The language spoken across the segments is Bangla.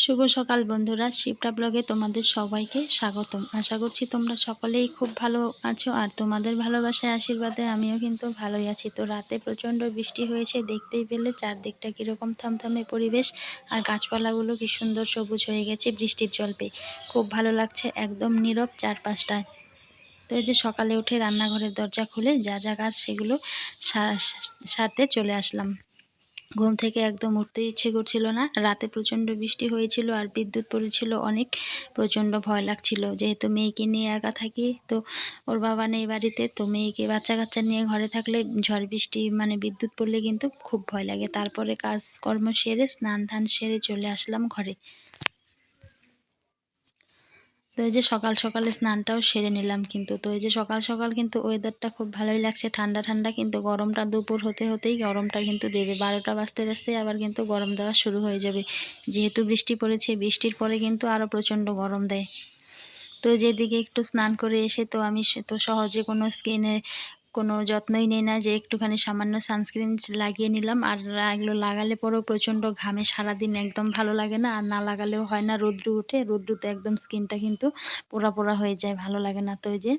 শুভ সকাল বন্ধুরা শিবটা ব্লগে তোমাদের সবাইকে স্বাগতম। আশা করছি তোমরা সকলেই খুব ভালো আছো আর তোমাদের ভালোবাসায়, আশীর্বাদে আমিও কিন্তু ভালোই আছি। তো রাতে প্রচণ্ড বৃষ্টি হয়েছে, দেখতেই পেলে চারদিকটা কীরকম থমথমে পরিবেশ আর গাছপালাগুলো কি সুন্দর সবুজ হয়ে গেছে বৃষ্টির জল পেয়ে খুব ভালো লাগছে, একদম নীরব চারপাশটায়। তো এই যে সকালে উঠে রান্নাঘরের দরজা খুলে যা যা গাছ সেগুলো সারতে চলে আসলাম। ঘুম থেকে একদম উঠতে ইচ্ছে করছিল না। রাতে প্রচণ্ড বৃষ্টি হয়েছিল আর বিদ্যুৎ পড়েছিল অনেক। প্রচণ্ড ভয় লাগছিল। যেহেতু মেয়েকে নিয়ে একা থাকি, তো ওর বাবা নেই বাড়িতে, তো মেয়েকে বাচ্চা কাচ্চা নিয়ে ঘরে থাকলে ঝড় বৃষ্টি মানে বিদ্যুৎ পড়লে কিন্তু খুব ভয় লাগে। তারপরে কাজকর্ম সেরে স্নান ধান সেরে চলে আসলাম ঘরে। তো এই যে সকাল সকালে স্নানটাও সেরে নিলাম কিন্তু। তো এই যে সকাল সকাল কিন্তু ওয়েদারটা খুব ভালোই লাগছে। ঠান্ডা ঠান্ডা কিন্তু গরমটা দুপুর হতে হতেই গরমটা কিন্তু দেবে। বারোটা বাজতে বাজতেই আবার কিন্তু গরম দেওয়া শুরু হয়ে যাবে। যেহেতু বৃষ্টি পড়েছে, বৃষ্টির পরে কিন্তু আরও প্রচণ্ড গরম দেয়। তো যেদিকে একটু স্নান করে এসে তো আমি তো সহজে কোনো স্কিনে কোনো যত্নই নেই না যে একটুখানি সামান্য সানস্ক্রিন লাগিয়ে নিলাম। আর এগুলো লাগালে পরেও প্রচণ্ড ঘামে, সারাদিন একদম ভালো লাগে না। আর না লাগালেও হয় না রৌদ্র উঠে, রৌদ্রুতে একদম স্কিনটা কিন্তু পোড়া পোড়া হয়ে যায়, ভালো লাগে না তো ওই যে।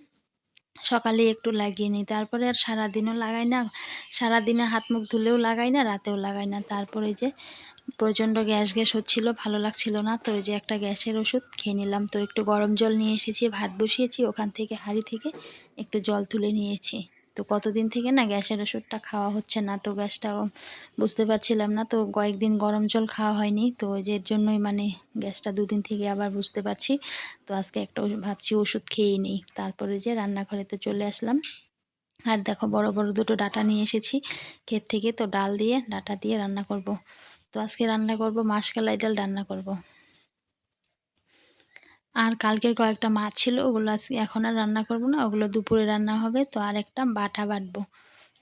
সকালে একটু লাগিয়ে নিই, তারপরে আর সারাদিনও লাগাই না। সারাদিনে হাত মুখ ধুলেও লাগাই না, রাতেও লাগাই না। তারপরে যে প্রচণ্ড গ্যাস গ্যাস হচ্ছিল, ভালো লাগছিল না তো যে একটা গ্যাসের ওষুধ খেয়ে নিলাম। তো একটু গরম জল নিয়ে এসেছি, ভাত বসিয়েছি, ওখান থেকে হাঁড়ি থেকে একটু জল তুলে নিয়েছি। তো কতদিন থেকে না গ্যাসের ওষুধটা খাওয়া হচ্ছে না? তো গ্যাসটাও বুঝতে পারছিলাম না। তো কয়েকদিন গরম জল খাওয়া হয়নি। তো যে জন্যই মানে গ্যাসটা দুদিন থেকে আবার বুঝতে পারছি। তো আজকে একটা ভাবছি ওষুধ খেয়েই নিই। তারপরে যে রান্নাঘরেতে চলে আসলাম। আর দেখো বড় বড় দুটো ডাটা নিয়ে এসেছি ক্ষেত থেকে। তো ডাল দিয়ে ডাটা দিয়ে রান্না করব। তো আজকে রান্না করব মাসকালাই ডাল, রান্না করব। আর কালকের কয়েকটা মাছ ছিল, ওগুলো আজকে এখন আর রান্না করব না, ওগুলো দুপুরে রান্না হবে। তো আর একটা বাটা বাটবো।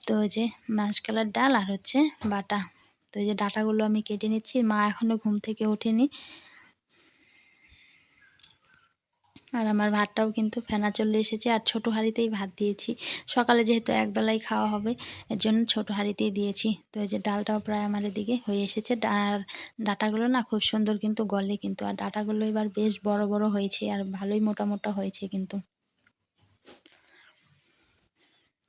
তো ওই যে মাছ কালার ডাল আর হচ্ছে বাটা। তো ওই যে ডাটাগুলো আমি কেটে নিচ্ছি, মা এখনও ঘুম থেকে ওঠেনি। আর আমার ভাতটাও কিন্তু ফেনা চলে এসেছে, আর ছোটো হাঁড়িতেই ভাত দিয়েছি। সকালে যেহেতু একবেলাই খাওয়া হবে, এর জন্য ছোটো হাঁড়িতেই দিয়েছি। তো এই যে ডালটাও প্রায় আমার এদিকে হয়ে এসেছে। আর ডাটাগুলো না খুব সুন্দর কিন্তু গলে কিন্তু, আর ডাটাগুলো এবার বেশ বড় বড় হয়েছে, আর ভালোই মোটা মোটা হয়েছে কিন্তু।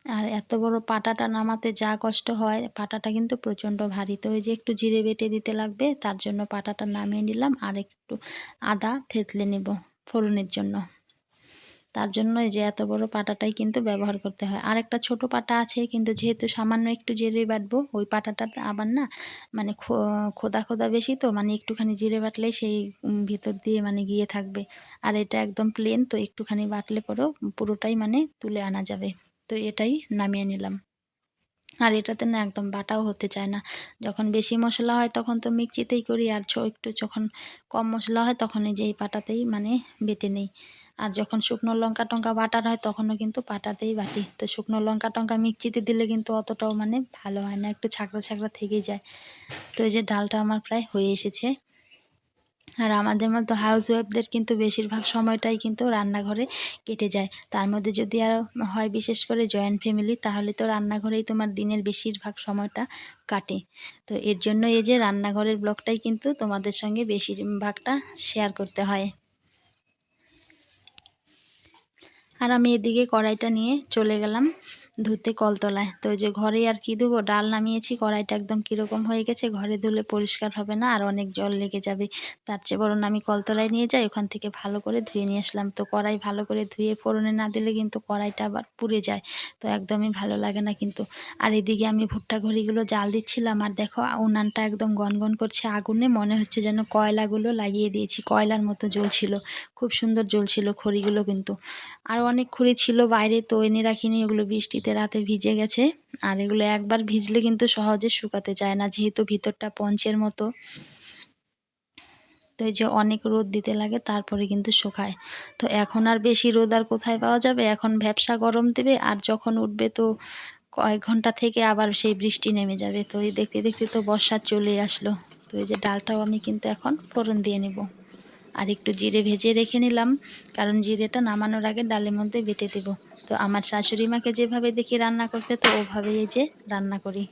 আর এত বড় পাটাটা নামাতে যা কষ্ট হয়, পাটাটা কিন্তু প্রচণ্ড ভারী। তো ওই যে একটু জিরে বেটে দিতে লাগবে, তার জন্য পাটাটা নামিয়ে নিলাম, আর একটু আদা থেতলে নেব। ফোড়নের জন্য। তার জন্য এই যে এত বড় পাটাটাই কিন্তু ব্যবহার করতে হয়। আর একটা ছোটো পাটা আছে, কিন্তু যেহেতু সামান্য একটু জিরে বাটবো, ওই পাটাটা আবার না মানে খোদা খোদা বেশি তো মানে একটুখানি জিরে বাটলেই সেই ভিতর দিয়ে মানে গিয়ে থাকবে। আর এটা একদম প্লেন তো, একটুখানি বাটলে পরেও পুরোটাই মানে তুলে আনা যাবে। তো এটাই নামিয়ে নিলাম। আর এটাতে না একদম বাটাও হতে চায় না। যখন বেশি মশলা হয় তখন তো মিক্সিতেই করি আর একটু যখন কম মশলা হয় তখন এই যে এই পাটাতেই মানে বেটে নেই। আর যখন শুকনো লঙ্কা টঙ্কা বাটার হয় তখনও কিন্তু পাটাতেই বাটি। তো শুকনো লঙ্কা টঙ্কা মিক্সিতে দিলে কিন্তু অতটাও মানে ভালো হয় না, একটু ছাকড়া ছাকড়া থেকেই যায়। তো এই যে ডালটা আমার প্রায় হয়ে এসেছে। আর আমাদের মতো হাউস ওয়াইফদের কিন্তু বেশিরভাগ সময়টাই কিন্তু রান্নাঘরে কেটে যায়। তার মধ্যে যদি আর হয় বিশেষ করে জয়েন্ট ফ্যামিলি তাহলে তো রান্নাঘরেই তোমার দিনের বেশিরভাগ সময়টা কাটে। তো এর জন্য এই যে রান্নাঘরের ব্লগটাই কিন্তু তোমাদের সঙ্গে বেশিরভাগটা শেয়ার করতে হয়। আর আমি এদিকে কড়াইটা নিয়ে চলে গেলাম। ধুতে কলতলায়। তো যে ঘরে আর কি দেবো ডাল নামিয়েছি, কড়াইটা একদম কীরকম হয়ে গেছে, ঘরে ধুলে পরিষ্কার হবে না, আর অনেক জল লেগে যাবে। তার চেয়ে বরং আমি কলতলায় নিয়ে যাই, ওখান থেকে ভালো করে ধুয়ে নিয়ে আসলাম। তো কড়াই ভালো করে ধুয়ে ফোড়নে না দিলে কিন্তু কড়াইটা আবার পুড়ে যায়, তো একদমই ভালো লাগে না কিন্তু। আর এদিকে আমি ভুট্টা ঘড়িগুলো জাল দিচ্ছিলাম, আর দেখো উনানটা একদম গনগন করছে আগুনে, মনে হচ্ছে যেন কয়লাগুলো লাগিয়ে দিয়েছি, কয়লার মতো জ্বলছিল, খুব সুন্দর জ্বলছিল খড়িগুলো কিন্তু। আর অনেক খড়ি ছিল বাইরে, তো এনে রাখিনি, ওগুলো বৃষ্টিতে রাতে ভিজে গেছে, আর এগুলো একবার ভিজলে কিন্তু সহজে শুকাতে চায় না, যেহেতু ভিতরটা পঞ্চের মতো। তো এই যে অনেক রোদ দিতে লাগে, তারপরে কিন্তু শুকায়। তো এখন আর বেশি রোদ আর কোথায় পাওয়া যাবে? এখন ব্যবসা গরম দেবে, আর যখন উঠবে তো কয়েক ঘণ্টা থেকে আবার সেই বৃষ্টি নেমে যাবে। তো এই দেখতে দেখতে তো বর্ষা চলে আসলো। তো এই যে ডালটাও আমি কিন্তু এখন ফোড়ন দিয়ে নেব। আর একটু জিরে ভেজে রেখে নিলাম, কারণ জিরেটা নামানোর আগে ডালের মধ্যে বেটে দেব। তো আমার শাশুড়ি মাকে যেভাবে দেখি রান্না করতে তো ওভাবেই যে রান্না করি।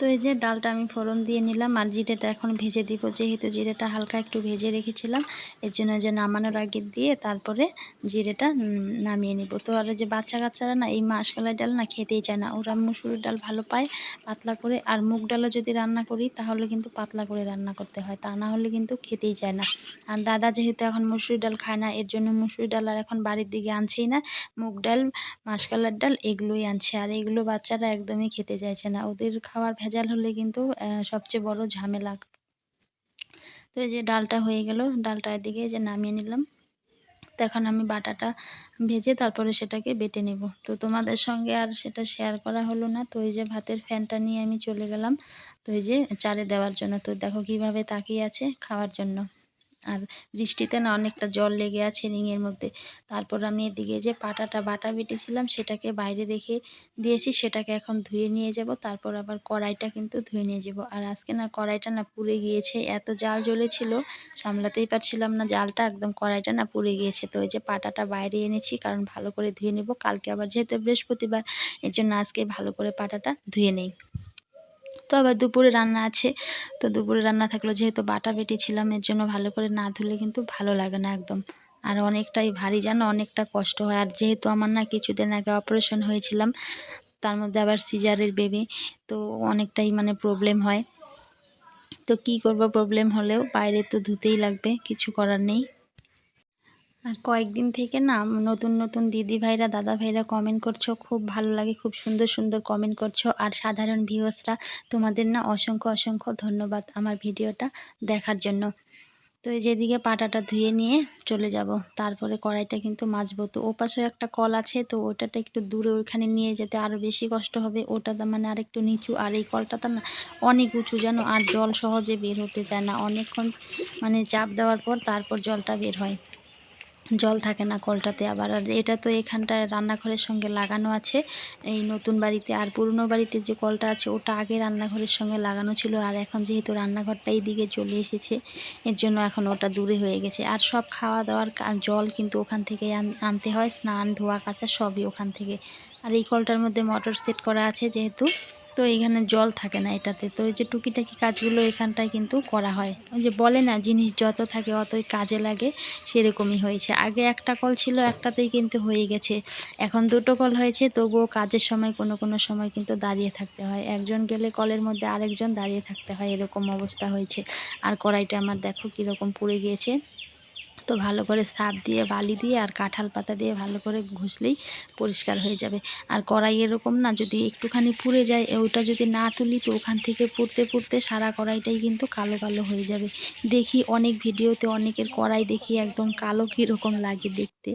তো এই যে ডালটা আমি ফোড়ন দিয়ে নিলাম আর জিরেটা এখন ভেজে দিব। যেহেতু জিরেটা হালকা একটু ভেজে রেখেছিলাম, এর জন্য যে নামানোর আগে দিয়ে তারপরে জিরেটা নামিয়ে নিব। তো আর যে বাচ্চা কাচ্চারা না, এই মাসকলাই ডাল না খেতেই চায় না। ওরা মুসুরির ডাল ভালো পায় পাতলা করে, আর মুগ ডালও যদি রান্না করি তাহলে কিন্তু পাতলা করে রান্না করতে হয়, তা না হলে কিন্তু খেতেই চায় না। আর দাদা যেহেতু এখন মুসুরি ডাল খায় না, এর জন্য মুসুরি ডাল আর এখন বাড়ির দিকে আনছেই না। মুগ ডাল, মাসকলার ডাল এগুলোই আনছে, আর এগুলো বাচ্চারা একদমই খেতে চাইছে না। ওদের খাওয়ার ভেজাল হলে কিন্তু সবচেয়ে বড় ঝামেলা। তো এই যে ডালটা হয়ে গেল ডালটা এদিকে যে নামিয়ে নিলাম। এখন আমি বাটাটা ভেজে তারপরে সেটাকে বেটে নেব। তো তোমাদের সঙ্গে আর সেটা শেয়ার করা হলো না। তো এই যে ভাতের ফ্যানটা নিয়ে আমি চলে গেলাম। তো এই যে চারে দেওয়ার জন্য। তো দেখো কীভাবে তাকিয়ে আছে খাওয়ার জন্য। আর বৃষ্টিতে না অনেকটা জল লেগে আছে রিংয়ের মধ্যে। তারপর আমি এদিকে যে পাটাটা, বাটা বেটেছিলাম সেটাকে বাইরে রেখে দিয়েছি, সেটাকে এখন ধুয়ে নিয়ে যাব। তারপর আবার কড়াইটা কিন্তু ধুয়ে নিয়ে যাব। আর আজকে না কড়াইটা না পুড়ে গিয়েছে, এত জাল জ্বলেছিল, সামলাতেই পারছিলাম না জালটা, একদম কড়াইটা না পুড়ে গিয়েছে। তো ওই যে পাটাটা বাইরে এনেছি, কারণ ভালো করে ধুয়ে নেব। কালকে আবার যেহেতু বৃহস্পতিবার, এর জন্য আজকে ভালো করে পাটাটা ধুয়ে নেই। তো আবার দুপুরে রান্না আছে। তো দুপুরে রান্না থাকল যেহেতু বাটা বেটেছিলাম এর জন্য ভালো করে না ধুলে কিন্তু ভালো লাগে না একদম। আর অনেকটাই ভারী, জানো? অনেকটা কষ্ট হয়। আর যেহেতু আমার না কিছুদিন আগে অপারেশন হয়েছিলাম, তার মধ্যে আবার সিজারের বেবি তো অনেকটাই মানে প্রবলেম হয়। তো কি করব? প্রবলেম হলেও বাইরে তো ধুতেই লাগবে, কিছু করার নেই। আর কয়েকদিন থেকে না নতুন নতুন দিদি ভাইরা দাদা ভাইরা কমেন্ট করছ, খুব ভালো লাগে, খুব সুন্দর সুন্দর কমেন্ট করছ। আর সাধারণ ভিউয়ার্সরা তোমাদের না অসংখ্য অসংখ্য ধন্যবাদ আমার ভিডিওটা দেখার জন্য। তো যেদিকে পাটাটা ধুয়ে নিয়ে চলে যাব। তারপরে কড়াইটা কিন্তু মাজবো। তো ও পাশে একটা কল আছে, তো ওটাটা একটু দূরে ওইখানে নিয়ে যেতে আরও বেশি কষ্ট হবে। ওটা মানে আর একটু নিচু। আর এই কলটা তো না অনেক উঁচু যেন আর জল সহজে বের হতে চায় না। অনেকক্ষণ মানে চাপ দেওয়ার পর তারপর জলটা বের হয়। জল থাকে না কলটাতে আবার। আর এটা তো এখানটায় রান্নাঘরের সঙ্গে লাগানো আছে। এই নতুন বাড়িতে আর পুরনো বাড়িতে যে কলটা আছে, ওটা আগে রান্নাঘরের সঙ্গে লাগানো ছিল আর এখন যেহেতু রান্নাঘরটা এই দিকে চলে এসেছে, এর জন্য এখন ওটা দূরে হয়ে গেছে। আর সব খাওয়া দাওয়ার জল কিন্তু ওখান থেকে আনতে হয়, স্নান, ধোয়া, কাচা সবই ওখান থেকে। আর এই কলটার মধ্যে মোটর সেট করা আছে যেহেতু। তো এখানে জল থাকে না এটাতে। তো ওই যে টুকিটাকি কাজগুলো এখানটায় কিন্তু করা হয়। ওই যে বলে না, জিনিস যত থাকে অতই কাজে লাগে, সেরকমই হয়েছে। আগে একটা কল ছিল, একটাতেই কিন্তু হয়ে গেছে। এখন দুটো কল হয়েছে, তবুও কাজের সময় কোনো কোনো সময় কিন্তু দাঁড়িয়ে থাকতে হয়। একজন গেলে কলের মধ্যে আরেকজন দাঁড়িয়ে থাকতে হয়, এরকম অবস্থা হয়েছে। আর কড়াইটা আমার দেখো কীরকম পুড়ে গিয়েছে। তো ভালো করে সাপ দিয়ে, বালি দিয়ে আর কাঁঠাল পাতা দিয়ে ভালো করে ঘষলেই পরিষ্কার হয়ে যাবে। আর কড়াই এরকম না, যদি একটুখানি পুড়ে যায় ওটা যদি না তুলি তো ওখান থেকে পুড়তে পুড়তে সারা কড়াইটাই কিন্তু কালো কালো হয়ে যাবে। দেখি অনেক ভিডিওতে অনেকের কড়াই দেখি একদম কালো কীরকম লাগে দেখতে।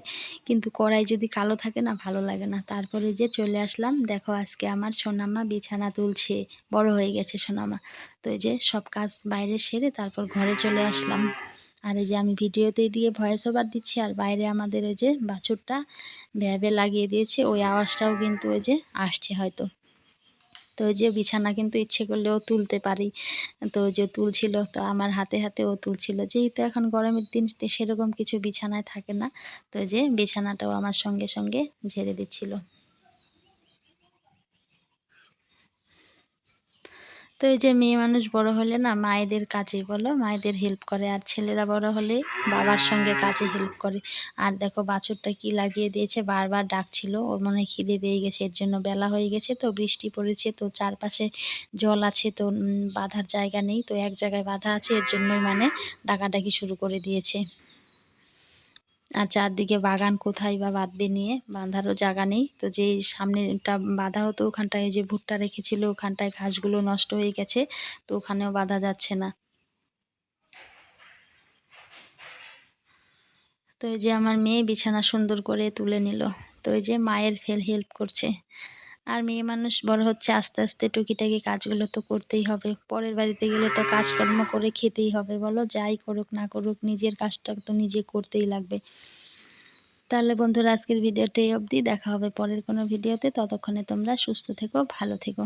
কিন্তু কড়াই যদি কালো থাকে না, ভালো লাগে না। তারপরে যে চলে আসলাম, দেখো আজকে আমার সোনামা বিছানা তুলছে, বড় হয়ে গেছে সোনামা। তো এই যে সব কাজ বাইরে সেরে তারপর ঘরে চলে আসলাম। আর এই যে আমি ভিডিওতে দিয়ে ভয়েস ওভার দিচ্ছি, আর বাইরে আমাদের ওই যে বাছুরটা ভ্যাবে লাগিয়ে দিয়েছে, ওই আওয়াজটাও কিন্তু ওই যে আসছে হয়তো। তো যে বিছানা কিন্তু ইচ্ছে করলেও তুলতে পারি। তো যে তুলছিল, তো আমার হাতে হাতে ও তুলছিল। যেহেতু এখন গরমের দিন সেরকম কিছু বিছানায় থাকে না। তো যে বিছানাটাও আমার সঙ্গে সঙ্গে ঝেড়ে দিচ্ছিল। তো এই যে মেয়ে মানুষ বড় হলে না মায়েদের কাজে বলো, মায়েদের হেল্প করে আর ছেলেরা বড় হলে বাবার সঙ্গে কাজে হেল্প করে। আর দেখো বাছুরটা কি লাগিয়ে দিয়েছে, বারবার ডাকছিল, ওর মনে খিদে পেয়ে গেছে, এর জন্য বেলা হয়ে গেছে তো বৃষ্টি পড়েছে তো চারপাশে জল আছে তো বাঁধার জায়গা নেই তো এক জায়গায় বাঁধা আছে, এর জন্যই মানে ডাকাডাকি শুরু করে দিয়েছে। আর চারদিকে বাগান কোথায় বা বাঁধবে নিয়ে বাঁধারও জায়গা নেই। তো যেই সামনেটা বাঁধা হতো ওখানটায় যে ভুট্টা রেখেছিল, ওখানটায় ঘাসগুলো নষ্ট হয়ে গেছে, তো ওখানেও বাঁধা যাচ্ছে না। তো এই যে আমার মেয়ে বিছানা সুন্দর করে তুলে নিল। তো এই যে মায়ের ফেল হেল্প করছে। আর মেয়ে মানুষ বড় হচ্ছে আস্তে আস্তে টুকিটাকি কাজগুলো তো করতেই হবে। পরের বাড়িতে গেলে তো কাজকর্ম করে খেতেই হবে, বলো? যাই করুক না করুক, নিজের কাজটা তো নিজে করতেই লাগবে। তাহলে বন্ধুরা, আজকের ভিডিওটা এই অবধি দেখা হবে পরের কোনো ভিডিওতে। ততক্ষণে তোমরা সুস্থ থেকো, ভালো থেকো।